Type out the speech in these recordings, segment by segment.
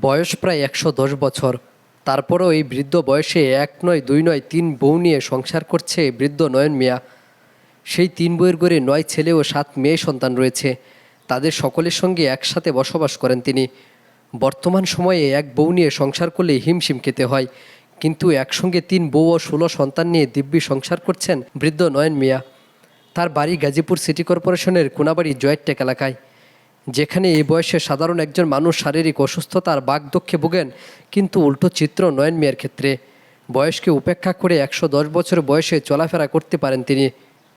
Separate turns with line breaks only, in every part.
বয়স প্রায় একশো দশ বছর। তারপরও এই বৃদ্ধ বয়সে এক নয়, দুই নয়, তিন বউ নিয়ে সংসার করছে বৃদ্ধ নয়ন মিয়া। সেই তিন বইয়ের গড়ে নয় ছেলে ও সাত মেয়ে সন্তান রয়েছে। তাদের সকলের সঙ্গে একসাথে বসবাস করেন তিনি। বর্তমান সময়ে এক বউ নিয়ে সংসার করলে হিমশিম খেতে হয়। কিন্তু একসঙ্গে তিন বউ ও ষোলো সন্তান নিয়ে দিব্যি সংসার করছেন বৃদ্ধ নয়ন মিয়া। তার বাড়ি গাজীপুর সিটি কর্পোরেশনের কোনাবাড়ি জয়েটটেক এলাকায়। যেখানে এই বয়সে সাধারণ একজন মানুষ শারীরিক অসুস্থতার বাগদক্ষে ভোগেন কিন্তু উল্টো চিত্র নয়ন মিয়ার ক্ষেত্রে। বয়সকে উপেক্ষা করে একশো দশ বছর বয়সে চলাফেরা করতে পারেন তিনি।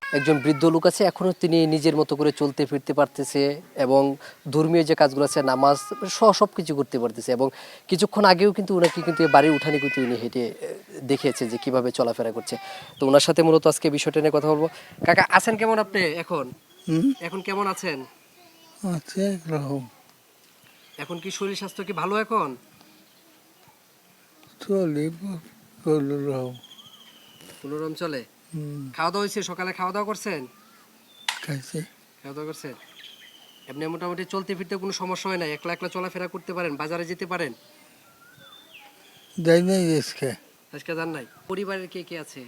একজন বৃদ্ধ লোক আছে এখনও তিনি নিজের মতো করে চলতে ফিরতে পারতেছে এবং ধর্মীয় যে কাজগুলো আছে নামাজ সহ সব কিছু করতে পারতেছে এবং কিছুক্ষণ আগেও কিন্তু ওনাকে কিন্তু বাড়ির উঠানে কিন্তু উনি হেঁটে দেখিয়েছে যে কীভাবে চলাফেরা করছে। তো ওনার সাথে মূলত আজকে বিষয়টা নিয়ে কথা বলব। কাকা আছেন কেমন আপনি এখন? এখন কেমন আছেন?
আছে একরকম
এখন কি শরীর স্বাস্থ্য কি ভালো এখন?
চলি কোনো রকম
চলে? খাওয়া দাওয়া হয়েছে? সকালে খাওয়া দাওয়া করছেন?
খাইছে।
খাওয়া দাওয়া করছেন? এমনি মোটামুটি চলতে ফিরতে কোনো সমস্যা হয় না একলা একলা চলাফেরা করতে পারেন? বাজারে যেতে পারেন?
যাই নাই আজকে।
আজকে জান নাই? পরিবারের কে কে আছে?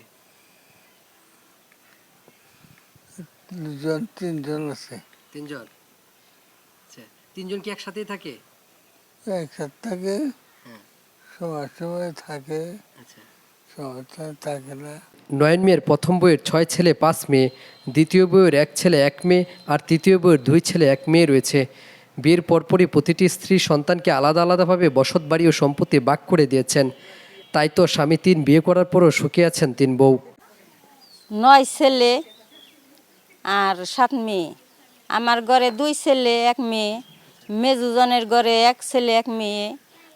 দুজন তিনজন আছে।
তিনজন? আচ্ছা তিনজন কি একসাথেই থাকে?
একসাথে থাকে।
হ্যাঁ।
সময় থাকে।
আচ্ছা।
থাকে না।
নয়ন মেয়ের প্রথম বইয়ের ছয় ছেলে পাঁচ মেয়ে। দ্বিতীয় বইয়ের এক ছেলে এক মেয়ে। আর তৃতীয় বইয়ের দুই ছেলে এক মেয়ে রয়েছে। বিয়ের পরপরই প্রতিটি স্ত্রী সন্তানকে আলাদা আলাদাভাবে বসত বাড়ি ও সম্পত্তি বাক করে দিয়েছেন। তাই তো স্বামী তিন বিয়ে করার পরও সুখে আছেন তিন বউ।
নয় ছেলে আর সাত মেয়ে। আমার ঘরে দুই ছেলে এক মেয়ে। মেজুজনের ঘরে এক ছেলে এক মেয়ে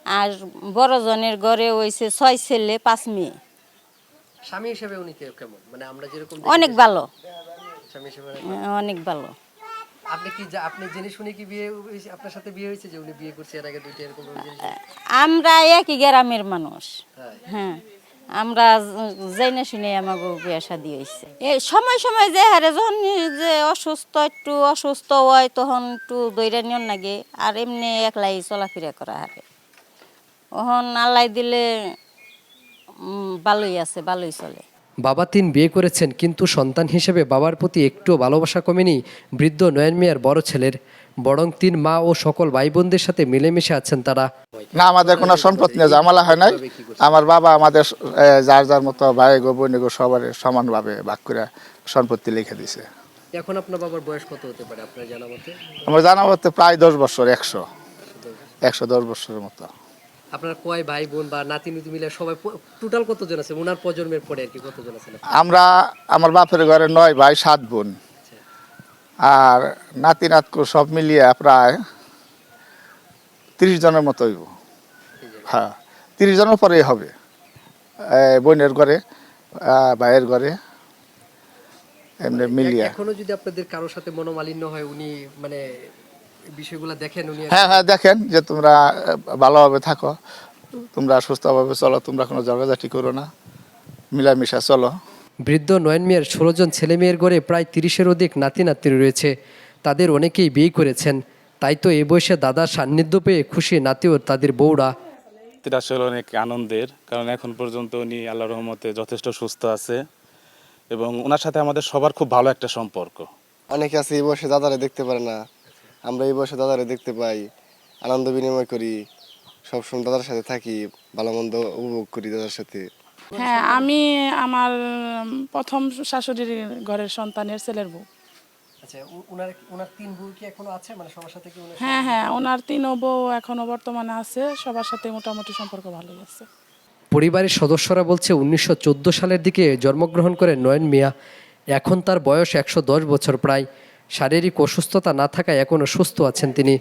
আর বড়জনের ঘরে হয়েছে ছয় ছেলে পাঁচ মেয়ে।
স্বামী হিসেবে উনি কেমন? মানে আমরা যেরকম
অনেক ভালো।
স্বামী হিসেবে
অনেক ভালো।
আপনি কি আপনি জেনে শুনে কি বিয়ে আপনার সাথে বিয়ে হয়েছে যে উনি বিয়ে করছে এর আগে দুইটা এরকম?
আমরা একই গ্রামের মানুষ।
হ্যাঁ।
আমরা জেনে শুনে আমাকে বিয়ে শাদি হয়েছে সময় সময় যে হারে যখন যে অসুস্থ, একটু অসুস্থ হয়, তখন একটু দৈরা নিয়ন লাগে, আর এমনি একলাই চলাফেরা করা হারে। ওহন আল্লাহ দিলে ভালোই আছে, ভালোই চলে।
বাবা তিন বিয়ে করেছেন কিন্তু সন্তান হিসেবে বাবার প্রতি একটুও ভালোবাসা কমেনি বৃদ্ধ নয়ন মিয়ার বড় ছেলের। বরং তিন মা ও সকল ভাই বোনদের সাথে মিলেমিশে আছেন তারা।
না আমাদের কোনো সম্পত্তি নিয়ে ঝামেলা হয় নাই। আমার বাবা আমাদের যার যার মতো ভাই গো বোন গো সবার সমানভাবে ভাগ করে সম্পত্তি লিখে দিছে।
এখন আপনার বাবার বয়স কত হতে পারে আপনার জানা মতে?
আমার জানা মতে প্রায় দশ বছর একশো। একশো দশ বছরের মতো।
আপনার কয় ভাই বোন বা নাতি নুতি মিলে সবাই টোটাল কতজন আছে? ওনার প্রজন্মের পরে আর কি কতজন আছে?
আমরা আমার বাপের ঘরে নয় ভাই সাত বোন। আর নাতি নাতকু সব মিলিয়ে প্রায় তিরিশ জনের মতো হইব। হ্যাঁ তিরিশ জনের পরেই হবে। বোনের ঘরে ভাইয়ের ঘরে এমনি মিলিয়ে।
এখনও যদি আপনাদের কারোর সাথে মনোমালিন্য হয় উনি মানে বিষয়গুলো দেখেন উনি
হ্যাঁ হ্যাঁ দেখেন যে তোমরা ভালোভাবে থাকো। তোমরা সুস্থভাবে চলো তোমরা কোনো ঝগড়াঝাটি করো না। মিলামিশা চলো।
বৃদ্ধ নয়ন মিয়ার ষোলো জন ছেলে মেয়ের গড়ে প্রায় তিরিশের অধিক নাতি নাতনি রয়েছে। তাদের অনেকেই বিয়ে করেছেন। তাই তো এ বয়সে দাদার সান্নিধ্য পেয়ে খুশি নাতি ও তাদের বউরা।
এটা আসলে অনেক আনন্দের কারণ এখন পর্যন্ত উনি আল্লাহ রহমতে যথেষ্ট সুস্থ আছে এবং ওনার সাথে আমাদের সবার খুব ভালো একটা সম্পর্ক।
অনেকে আছে এই বয়সে দাদারে দেখতে পারে না। আমরা এই বয়সে দাদারে দেখতে পাই আনন্দ বিনিময় করি সবসময় দাদার সাথে থাকি ভালো মন্দ উপভোগ করি দাদার সাথে।
হ্যাঁ আমি আমার প্রথম শাশুড়ির ঘরের সন্তানের ছেলের বউ।
আচ্ছা ওনার ওনার তিন বউ কি এখনও আছে? মানে সবার সাথে
হ্যাঁ হ্যাঁ ওনার তিন বউ এখনও বর্তমানে আছে সবার সাথে মোটামুটি সম্পর্ক ভালোই আছে।
পরিবারের সদস্যরা বলছে উনিশশো চোদ্দ সালের দিকে জন্মগ্রহণ করেন নয়ন মিয়া এখন তার বয়স একশো দশ বছর প্রায়। শারীরিক অসুস্থতা না থাকায় এখনও সুস্থ আছেন তিনি।